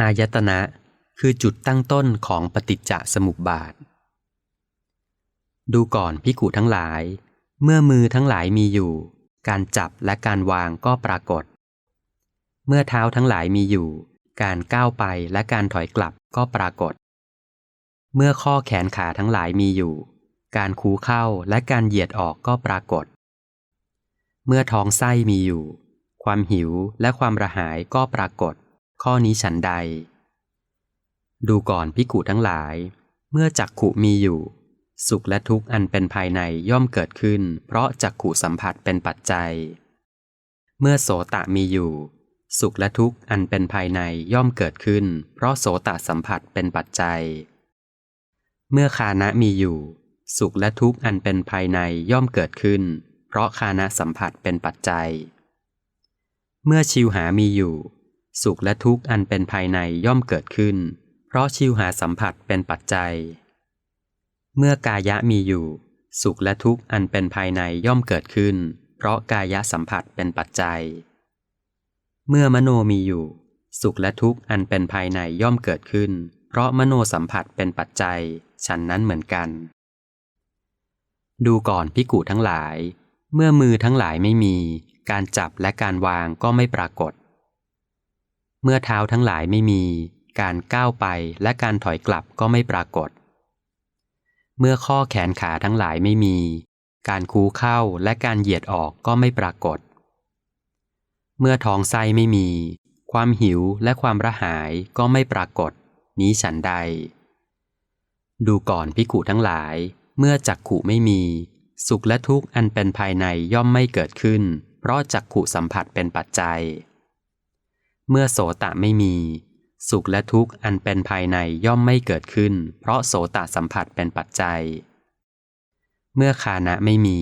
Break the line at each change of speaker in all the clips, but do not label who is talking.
อายตนะคือจุดตั้งต้นของปฏิจจสมุปบาท ดูก่อนพิกุทั้งหลาย เมื่อมือทั้งหลายมีอยู่ การจับและการวางก็ปรากฏ เมื่อเท้าทั้งหลายมีอยู่ การก้าวไปและการถอยกลับก็ปรากฏ เมื่อข้อแขนขาทั้งหลายมีอยู่ การคูเข้าและการเหยียดออกก็ปรากฏ เมื่อท้องไส้มีอยู่ ความหิวและความระหายก็ปรากฏ ข้อนี้ฉันใด ดูก่อนพิกุทั้งหลาย เมื่อจักขุมีอยู่ สุขและทุกข์อันเป็นภายในย่อมเกิดขึ้น เพราะจักขุสัมผัสเป็นปัจจัย เมื่อโสตะมีอยู่ สุขและทุกข์อันเป็นภายในย่อมเกิดขึ้น เพราะโสตะสัมผัสเป็นปัจจัย เมื่อคานะมีอยู่ สุขและทุกข์อันเป็นภายในย่อมเกิดขึ้น เพราะคานะสัมผัสเป็นปัจจัย เมื่อชิวหามีอยู่ สุขและทุกข์อันเป็นภายในย่อมเกิดขึ้น เพราะชิวหาสัมผัสเป็นปัจจัย เมื่อกายะมีอยู่ สุขและทุกข์อันเป็นภายในย่อมเกิดขึ้น เพราะกายะสัมผัสเป็นปัจจัย เมื่อมโนมีอยู่ สุขและทุกข์อันเป็นภายในย่อมเกิดขึ้น เพราะมโนสัมผัสเป็นปัจจัย ฉันนั้นเหมือนกัน ดูก่อนพิกุทั้งหลาย เมื่อมือทั้งหลายไม่มี การจับและการวางก็ไม่ปรากฏ เมื่อเท้าทั้งหลายไม่มี การก้าวไปและการถอยกลับก็ไม่ปรากฏ เมื่อข้อแขนขาทั้งหลายไม่มี การคูเข้าและการเหยียดออกก็ไม่ปรากฏ เมื่อท้องไส้ไม่มี ความหิวและความระหายก็ไม่ปรากฏ นี้ฉันใด ดูก่อนพิกุทั้งหลาย เมื่อจักขุไม่มี สุขและทุกข์อันเป็นภายในย่อมไม่เกิดขึ้น เพราะจักขุสัมผัสเป็นปัจจัย เมื่อโสตะไม่มี สุขและทุกข์อันเป็นภายในย่อมไม่เกิดขึ้น เพราะโสตะสัมผัสเป็นปัจจัย เมื่อคานะไม่มี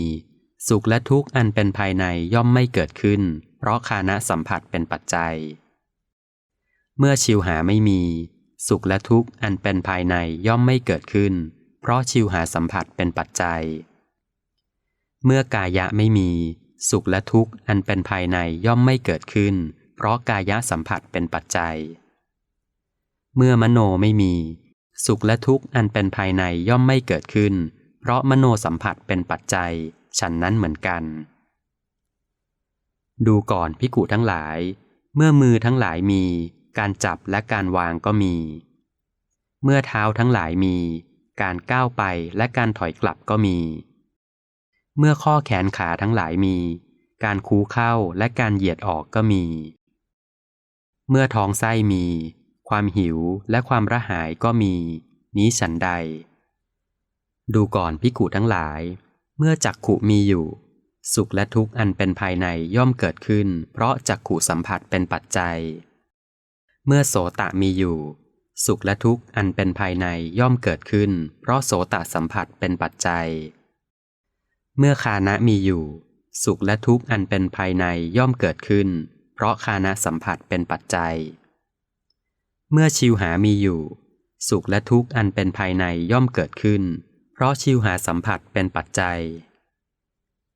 สุขและทุกข์อันเป็นภายในย่อมไม่เกิดขึ้น เพราะคานะสัมผัสเป็นปัจจัย เมื่อชิวหาไม่มี สุขและทุกข์อันเป็นภายในย่อมไม่เกิดขึ้น เพราะชิวหาสัมผัสเป็นปัจจัย เมื่อกายะไม่มี สุขและทุกข์อันเป็นภายในย่อมไม่เกิดขึ้นเพราะกายะสัมผัสเป็นปัจจัย เมื่อมโนไม่มี สุขและทุกข์อันเป็นภายในย่อมไม่เกิดขึ้น เพราะมโนสัมผัสเป็นปัจจัย ฉันนั้นเหมือนกัน ดูก่อนพิกุทั้งหลาย เมื่อมือทั้งหลายมี การจับและการวางก็มี เมื่อเท้าทั้งหลายมี การก้าวไปและการถอยกลับก็มี เมื่อข้อแขนขาทั้งหลายมีการคูเข้าและการเหยียดออกก็มี เมื่อท้องไส้มี ความหิวและความระหายก็มี นี้ฉันใด ดูก่อนพิกุทั้งหลาย เมื่อจักขุมีอยู่ สุขและทุกข์อันเป็นภายในย่อมเกิดขึ้น เพราะจักขุสัมผัสเป็นปัจจัย เมื่อโสตะมีอยู่ สุขและทุกข์อันเป็นภายในย่อมเกิดขึ้น เพราะโสตะสัมผัสเป็นปัจจัย เมื่อคานะมีอยู่ สุขและทุกข์อันเป็นภายในย่อมเกิดขึ้น เพราะคานะสัมผัสเป็นปัจจัย เมื่อชิวหามีอยู่ สุขและทุกข์อันเป็นภายในย่อมเกิดขึ้น เพราะชิวหาสัมผัสเป็นปัจจัย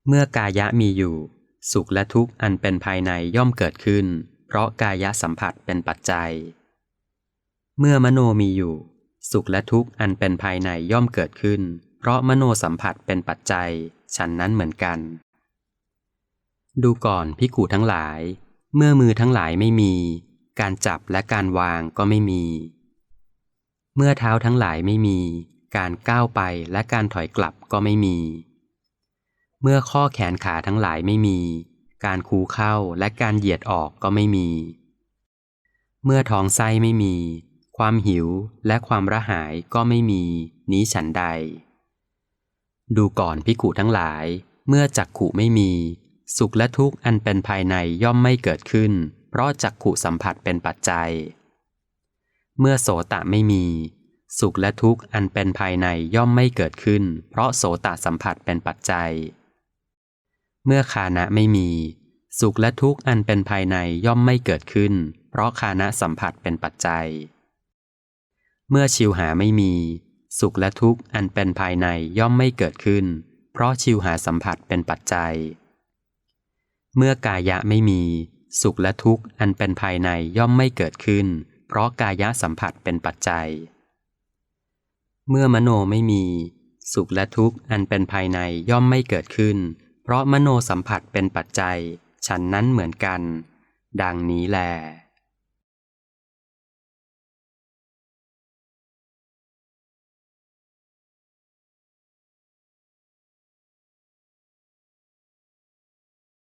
เมื่อกายะมีอยู่ สุขและทุกข์อันเป็นภายในย่อมเกิดขึ้น เพราะกายะสัมผัสเป็นปัจจัย เมื่อมโนมีอยู่ สุขและทุกข์อันเป็นภายในย่อมเกิดขึ้น เพราะมโนสัมผัสเป็นปัจจัย ฉันนั้นเหมือนกันดูก่อนพิกุทั้งหลาย เมื่อมือทั้งหลายไม่มี การจับและการวางก็ไม่มี เมื่อเท้าทั้งหลายไม่มี การก้าวไปและการถอยกลับก็ไม่มี เมื่อข้อแขนขาทั้งหลายไม่มี การคูเข้าและการเหยียดออกก็ไม่มี เมื่อท้องไส้ไม่มี ความหิวและความระหายก็ไม่มี นี้ฉันใด ดูก่อนพิกุทั้งหลาย เมื่อจักขุไม่มี สุขและทุกข์อันเป็นภายในย่อมไม่เกิดขึ้น เพราะจักขุสัมผัสเป็นปัจจัย เมื่อโสตะไม่มี สุขและทุกข์อันเป็นภายในย่อมไม่เกิดขึ้น เพราะโสตะสัมผัสเป็นปัจจัย เมื่อคานะไม่มี สุขและทุกข์อันเป็นภายในย่อมไม่เกิดขึ้น เพราะคานะสัมผัสเป็นปัจจัย เมื่อชิวหาไม่มี สุขและทุกข์อันเป็นภายในย่อมไม่เกิดขึ้น เพราะชิวหาสัมผัสเป็นปัจจัย เมื่อกายะไม่มี สุขและทุกข์อันเป็นภายในย่อมไม่เกิดขึ้น เพราะกายะสัมผัสเป็นปัจจัย เมื่อมโนไม่มี สุขและทุกข์อันเป็นภายในย่อมไม่เกิดขึ้น เพราะมโนสัมผัสเป็นปัจจัย ฉันนั้นเหมือนกัน ดังนี้แล